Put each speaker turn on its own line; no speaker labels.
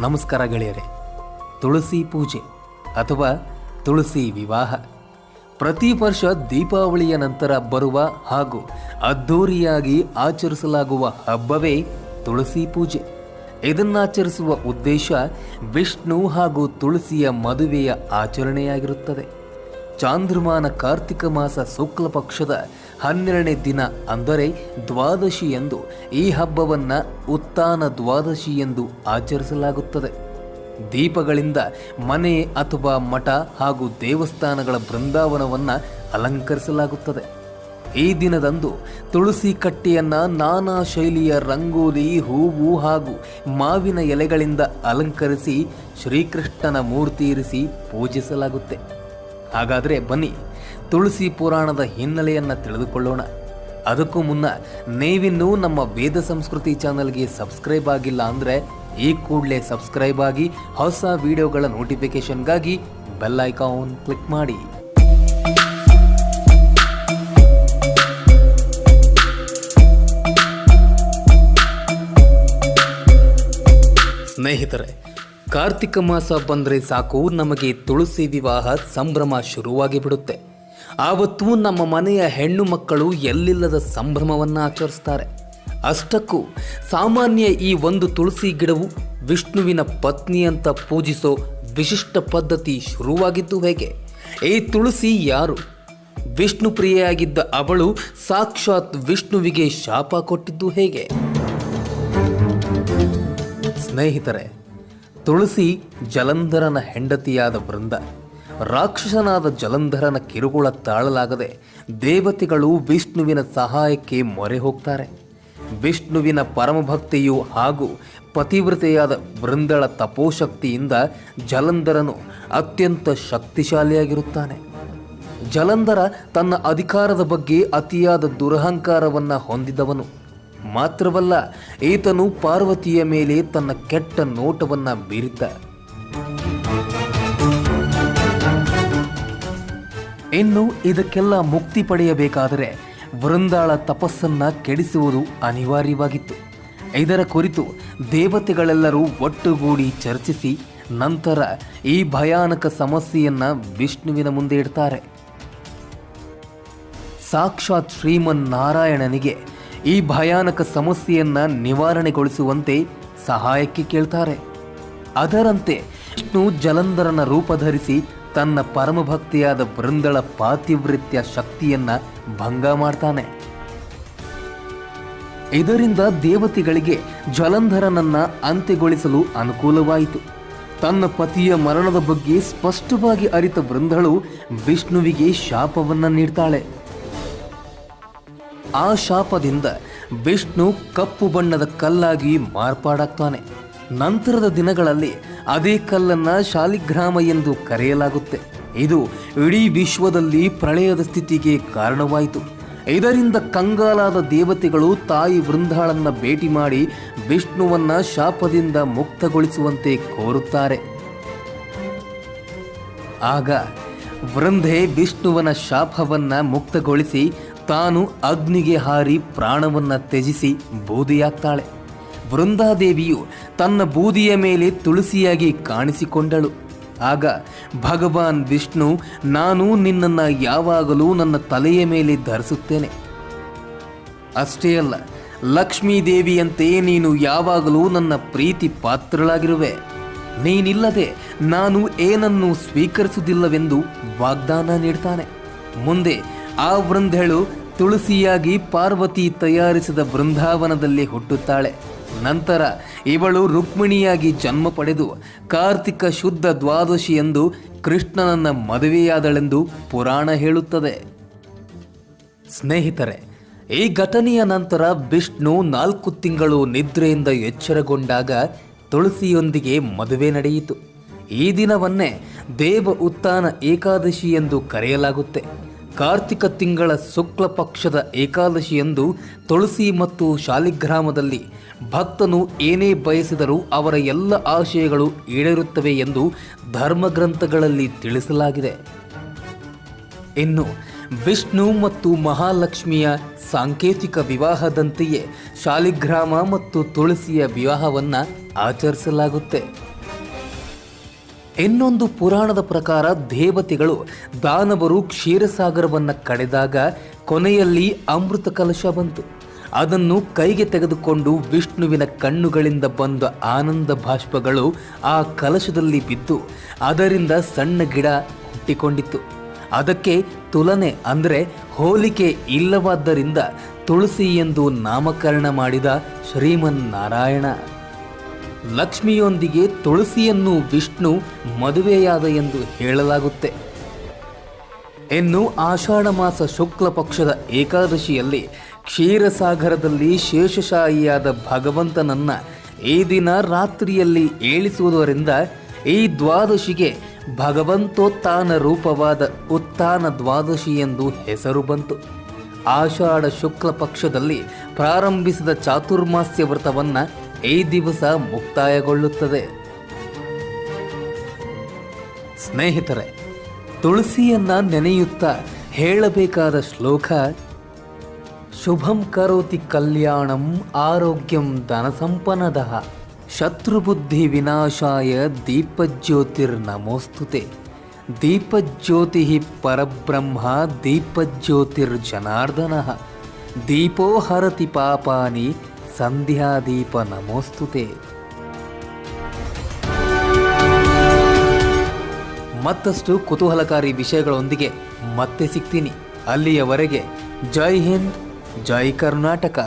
ನಮಸ್ಕಾರ ಗೆಳೆಯರೆ. ತುಳಸಿ ಪೂಜೆ ಅಥವಾ ತುಳಸಿ ವಿವಾಹ. ಪ್ರತಿ ವರ್ಷ ದೀಪಾವಳಿಯ ನಂತರ ಬರುವ ಹಾಗೂ ಅದ್ಧೂರಿಯಾಗಿ ಆಚರಿಸಲಾಗುವ ಹಬ್ಬವೇ ತುಳಸಿ ಪೂಜೆ. ಇದನ್ನಾಚರಿಸುವ ಉದ್ದೇಶ ವಿಷ್ಣು ಹಾಗೂ ತುಳಸಿಯ ಮದುವೆಯ ಆಚರಣೆಯಾಗಿರುತ್ತದೆ. ಚಾಂದ್ರಮಾನ ಕಾರ್ತಿಕ ಮಾಸ ಶುಕ್ಲ ಪಕ್ಷದ ಹನ್ನೆರಡನೇ ದಿನ ಅಂದರೆ ದ್ವಾದಶಿ ಎಂದು ಈ ಹಬ್ಬವನ್ನು ಉತ್ಥಾನ ದ್ವಾದಶಿ ಎಂದು ಆಚರಿಸಲಾಗುತ್ತದೆ. ದೀಪಗಳಿಂದ ಮನೆ ಅಥವಾ ಮಠ ಹಾಗೂ ದೇವಸ್ಥಾನಗಳ ಬೃಂದಾವನವನ್ನು ಅಲಂಕರಿಸಲಾಗುತ್ತದೆ. ಈ ದಿನದಂದು ತುಳಸಿ ಕಟ್ಟೆಯನ್ನು ನಾನಾ ಶೈಲಿಯ ರಂಗೋಲಿ, ಹೂವು ಹಾಗೂ ಮಾವಿನ ಎಲೆಗಳಿಂದ ಅಲಂಕರಿಸಿ ಶ್ರೀಕೃಷ್ಣನ ಮೂರ್ತಿ ಇರಿಸಿ ಪೂಜಿಸಲಾಗುತ್ತೆ. ಹಾಗಾದರೆ ಬನ್ನಿ ತುಳಸಿ ಪುರಾಣದ ಹಿನ್ನೆಲೆಯನ್ನು ತಿಳಿದುಕೊಳ್ಳೋಣ. ಅದಕ್ಕೂ ಮುನ್ನ ನೀವಿನ್ನೂ ನಮ್ಮ ವೇದ ಸಂಸ್ಕೃತಿ ಚಾನಲ್ಗೆ ಸಬ್ಸ್ಕ್ರೈಬ್ ಆಗಿಲ್ಲ ಅಂದರೆ ಈ ಕೂಡಲೇ ಸಬ್ಸ್ಕ್ರೈಬ್ ಆಗಿ ಹೊಸ ವಿಡಿಯೋಗಳ ನೋಟಿಫಿಕೇಷನ್ಗಾಗಿ ಬೆಲ್ ಐಕಾನ್ ಕ್ಲಿಕ್ ಮಾಡಿ. ಸ್ನೇಹಿತರೆ, ಕಾರ್ತಿಕ ಮಾಸ ಬಂದರೆ ಸಾಕು, ನಮಗೆ ತುಳಸಿ ವಿವಾಹ ಸಂಭ್ರಮ ಶುರುವಾಗಿ ಬಿಡುತ್ತೆ ಆವತ್ತು ನಮ್ಮ ಮನೆಯ ಹೆಣ್ಣು ಮಕ್ಕಳು ಎಲ್ಲಿಲ್ಲದ ಸಂಭ್ರಮವನ್ನು ಆಚರಿಸ್ತಾರೆ. ಅಷ್ಟಕ್ಕೂ ಸಾಮಾನ್ಯ ಈ ಒಂದು ತುಳಸಿ ಗಿಡವು ವಿಷ್ಣುವಿನ ಪತ್ನಿ ಅಂತ ಪೂಜಿಸೋ ವಿಶಿಷ್ಟ ಪದ್ಧತಿ ಶುರುವಾಗಿದ್ದು ಹೇಗೆ? ಈ ತುಳಸಿ ಯಾರು? ವಿಷ್ಣು ಪ್ರಿಯೆಯಾಗಿದ್ದ ಅವಳು ಸಾಕ್ಷಾತ್ ವಿಷ್ಣುವಿಗೆ ಶಾಪ ಕೊಟ್ಟಿದ್ದು ಹೇಗೆ? ಸ್ನೇಹಿತರೆ, ತುಳಸಿ ಜಲಂಧರನ ಹೆಂಡತಿಯಾದ ವೃಂದ. ರಾಕ್ಷಸನಾದ ಜಲಂಧರನ ಕಿರುಕುಳ ತಾಳಲಾಗದೆ ದೇವತೆಗಳು ವಿಷ್ಣುವಿನ ಸಹಾಯಕ್ಕೆ ಮೊರೆ ಹೋಗ್ತಾರೆ. ವಿಷ್ಣುವಿನ ಪರಮಭಕ್ತಿಯು ಹಾಗೂ ಪತಿವ್ರತೆಯಾದ ವೃಂದಳ ತಪೋಶಕ್ತಿಯಿಂದ ಜಲಂಧರನು ಅತ್ಯಂತ ಶಕ್ತಿಶಾಲಿಯಾಗಿರುತ್ತಾನೆ. ಜಲಂಧರ ತನ್ನ ಅಧಿಕಾರದ ಬಗ್ಗೆ ಅತಿಯಾದ ದುರಹಂಕಾರವನ್ನು ಹೊಂದಿದವನು. ಮಾತ್ರವಲ್ಲ, ಈತನು ಪಾರ್ವತಿಯ ಮೇಲೆ ತನ್ನ ಕೆಟ್ಟ ನೋಟವನ್ನು ಬೀರಿದ್ದ. ಇನ್ನು ಇದಕ್ಕೆಲ್ಲ ಮುಕ್ತಿ ಪಡೆಯಬೇಕಾದರೆ ವೃಂದಾಳ ತಪಸ್ಸನ್ನ ಕೆಡಿಸುವುದು ಅನಿವಾರ್ಯವಾಗಿತ್ತು. ಇದರ ಕುರಿತು ದೇವತೆಗಳೆಲ್ಲರೂ ಒಟ್ಟುಗೂಡಿ ಚರ್ಚಿಸಿ ನಂತರ ಈ ಭಯಾನಕ ಸಮಸ್ಯೆಯನ್ನ ವಿಷ್ಣುವಿನ ಮುಂದೆ ಇಡ್ತಾರೆ. ಸಾಕ್ಷಾತ್ ಶ್ರೀಮನ್ ನಾರಾಯಣನಿಗೆ ಈ ಭಯಾನಕ ಸಮಸ್ಯೆಯನ್ನ ನಿವಾರಣೆಗೊಳಿಸುವಂತೆ ಸಹಾಯಕ್ಕೆ ಕೇಳ್ತಾರೆ. ಅದರಂತೆ ವಿಷ್ಣು ಜಲಂಧರನ ರೂಪ ಧರಿಸಿ ತನ್ನ ಪರಮಭಕ್ತಿಯಾದ ಬೃಂದಳ ಪಾತಿವೃತ್ಯ ಶಕ್ತಿಯನ್ನ ಭಂಗ ಮಾಡ್ತಾನೆ. ಇದರಿಂದ ದೇವತೆಗಳಿಗೆ ಜಲಂಧರನನ್ನ ಅಂತ್ಯಗೊಳಿಸಲು ಅನುಕೂಲವಾಯಿತು. ತನ್ನ ಪತಿಯ ಮರಣದ ಬಗ್ಗೆ ಸ್ಪಷ್ಟವಾಗಿ ಅರಿತ ಬೃಂದಳು ವಿಷ್ಣುವಿಗೆ ಶಾಪವನ್ನ ನೀಡ್ತಾಳೆ. ಆ ಶಾಪದಿಂದ ವಿಷ್ಣು ಕಪ್ಪು ಬಣ್ಣದ ಕಲ್ಲಾಗಿ ಮಾರ್ಪಾಡಾಗ್ತಾನೆ. ನಂತರದ ದಿನಗಳಲ್ಲಿ ಅದೇ ಕಲ್ಲನ್ನ ಶಾಲಿಗ್ರಾಮ ಎಂದು ಕರೆಯಲಾಗುತ್ತೆ. ಇದು ಇಡೀ ವಿಶ್ವದಲ್ಲಿ ಪ್ರಳಯದ ಸ್ಥಿತಿಗೆ ಕಾರಣವಾಯಿತು. ಇದರಿಂದ ಕಂಗಾಲಾದ ದೇವತೆಗಳು ತಾಯಿ ವೃಂದಾಳನ್ನ ಭೇಟಿ ಮಾಡಿ ವಿಷ್ಣುವನ್ನ ಶಾಪದಿಂದ ಮುಕ್ತಗೊಳಿಸುವಂತೆ ಕೋರುತ್ತಾರೆ. ಆಗ ವೃಂಧೆ ವಿಷ್ಣುವನ ಶಾಪವನ್ನ ಮುಕ್ತಗೊಳಿಸಿ ತಾನು ಅಗ್ನಿಗೆ ಹಾರಿ ಪ್ರಾಣವನ್ನ ತ್ಯಜಿಸಿ ಬೂದಿಯಾಗ್ತಾಳೆ. ವೃಂದಾದೇವಿಯು ತನ್ನ ಬೂದಿಯ ಮೇಲೆ ತುಳಸಿಯಾಗಿ ಕಾಣಿಸಿಕೊಂಡಳು. ಆಗ ಭಗವಾನ್ ವಿಷ್ಣು, ನಾನು ನಿನ್ನನ್ನು ಯಾವಾಗಲೂ ನನ್ನ ತಲೆಯ ಮೇಲೆ ಧರಿಸುತ್ತೇನೆ. ಅಷ್ಟೇ ಅಲ್ಲ ಲಕ್ಷ್ಮೀ ದೇವಿಯಂತೆ ನೀನು ಯಾವಾಗಲೂ ನನ್ನ ಪ್ರೀತಿ ಪಾತ್ರಳಾಗಿರುವೆ. ನೀನಿಲ್ಲದೆ ನಾನು ಏನನ್ನು ಸ್ವೀಕರಿಸುವುದಿಲ್ಲವೆಂದು ವಾಗ್ದಾನ ನೀಡ್ತಾನೆ. ಮುಂದೆ ಆ ವೃಂದೆಳು ತುಳಸಿಯಾಗಿ ಪಾರ್ವತಿ ತಯಾರಿಸಿದ ಬೃಂದಾವನದಲ್ಲಿ ಹುಟ್ಟುತ್ತಾಳೆ. ನಂತರ ಇವಳು ರುಕ್ಮಿಣಿಯಾಗಿ ಜನ್ಮ ಪಡೆದು ಕಾರ್ತಿಕ ಶುದ್ಧ ದ್ವಾದಶಿ ಎಂದು ಕೃಷ್ಣನನ್ನ ಮದುವೆಯಾದಳೆಂದು ಪುರಾಣ ಹೇಳುತ್ತದೆ. ಸ್ನೇಹಿತರೆ, ಈ ಘಟನೆಯ ನಂತರ ವಿಷ್ಣು ನಾಲ್ಕು ತಿಂಗಳು ನಿದ್ರೆಯಿಂದ ಎಚ್ಚರಗೊಂಡಾಗ ತುಳಸಿಯೊಂದಿಗೆ ಮದುವೆ ನಡೆಯಿತು. ಈ ದಿನವನ್ನೇ ದೇವ ಉತ್ಥಾನ ಏಕಾದಶಿ ಎಂದು ಕರೆಯಲಾಗುತ್ತೆ. ಕಾರ್ತಿಕ ತಿಂಗಳ ಶುಕ್ಲ ಪಕ್ಷದ ಏಕಾದಶಿಯಂದು ತುಳಸಿ ಮತ್ತು ಶಾಲಿಗ್ರಾಮದಲ್ಲಿ ಭಕ್ತನು ಏನೇ ಬಯಸಿದರೂ ಅವರ ಎಲ್ಲ ಆಶಯಗಳು ಈಡೇರುತ್ತವೆ ಎಂದು ಧರ್ಮಗ್ರಂಥಗಳಲ್ಲಿ ತಿಳಿಸಲಾಗಿದೆ. ಇನ್ನು ವಿಷ್ಣು ಮತ್ತು ಮಹಾಲಕ್ಷ್ಮಿಯ ಸಾಂಕೇತಿಕ ವಿವಾಹದಂತೆಯೇ ಶಾಲಿಗ್ರಾಮ ಮತ್ತು ತುಳಸಿಯ ವಿವಾಹವನ್ನು ಆಚರಿಸಲಾಗುತ್ತೆ. ಇನ್ನೊಂದು ಪುರಾಣದ ಪ್ರಕಾರ ದೇವತೆಗಳು ದಾನವರು ಕ್ಷೀರಸಾಗರವನ್ನು ಕಡೆದಾಗ ಕೊನೆಯಲ್ಲಿ ಅಮೃತ ಕಲಶ ಬಂತು. ಅದನ್ನು ಕೈಗೆ ತೆಗೆದುಕೊಂಡು ವಿಷ್ಣುವಿನ ಕಣ್ಣುಗಳಿಂದ ಬಂದ ಆನಂದ ಬಾಷ್ಪಗಳು ಆ ಕಲಶದಲ್ಲಿ ಬಿದ್ದು ಅದರಿಂದ ಸಣ್ಣ ಗಿಡ ಹುಟ್ಟಿಕೊಂಡಿತ್ತು. ಅದಕ್ಕೆ ತುಲನೆ ಅಂದರೆ ಹೋಲಿಕೆ ಇಲ್ಲವಾದ್ದರಿಂದ ತುಳಸಿ ಎಂದು ನಾಮಕರಣ ಮಾಡಿದ ಶ್ರೀಮನ್ನಾರಾಯಣ. ಲಕ್ಷ್ಮಿಯೊಂದಿಗೆ ತುಳಸಿಯನ್ನು ವಿಷ್ಣು ಮದುವೆಯಾದ ಎಂದು ಹೇಳಲಾಗುತ್ತೆ. ಇನ್ನು ಆಷಾಢ ಮಾಸ ಶುಕ್ಲ ಪಕ್ಷದ ಏಕಾದಶಿಯಲ್ಲಿ ಕ್ಷೀರಸಾಗರದಲ್ಲಿ ಶೇಷಶಾಹಿಯಾದ ಭಗವಂತನನ್ನ ಈ ದಿನ ರಾತ್ರಿಯಲ್ಲಿ ಏಳಿಸುವುದರಿಂದ ಈ ದ್ವಾದಶಿಗೆ ಭಗವಂತೋತ್ಥಾನ ರೂಪವಾದ ಉತ್ಥಾನ ದ್ವಾದಶಿ ಎಂದು ಹೆಸರು ಬಂತು. ಆಷಾಢ ಶುಕ್ಲ ಪಕ್ಷದಲ್ಲಿ ಪ್ರಾರಂಭಿಸಿದ ಚಾತುರ್ಮಾಸ್ಯ ವ್ರತವನ್ನ ಈ ದಿವಸ ಮುಕ್ತಾಯಗೊಳ್ಳುತ್ತದೆ. ಸ್ನೇಹಿತರೆ, ತುಳಸಿಯನ್ನ ನೆನೆಯುತ್ತಾ ಹೇಳಬೇಕಾದ ಶ್ಲೋಕ, ಶುಭಂ ಕರೋತಿ ಕಲ್ಯಾಣಂ ಆರೋಗ್ಯಂ ಧನಸಂಪನ್ನದ ಶತ್ರುಬುದ್ಧಿ ವಿನಾಶಾಯ ದೀಪಜ್ಯೋತಿರ್ ನಮೋಸ್ತುತೆ ದೀಪಜ್ಯೋತಿ ಪರಬ್ರಹ್ಮ ದೀಪಜ್ಯೋತಿರ್ಜನಾರ್ದನ. ದೀಪೋ ಹರತಿ ಪಾಪಾನಿ ಸಂಧ್ಯಾದೀಪ ನಮೋಸ್ತುತೆ ಮತ್ತಷ್ಟು ಕುತೂಹಲಕಾರಿ ವಿಷಯಗಳೊಂದಿಗೆ ಮತ್ತೆ ಸಿಗ್ತೀನಿ. ಅಲ್ಲಿಯವರೆಗೆ ಜೈ ಹಿಂದ್ ಜೈ ಕರ್ನಾಟಕ.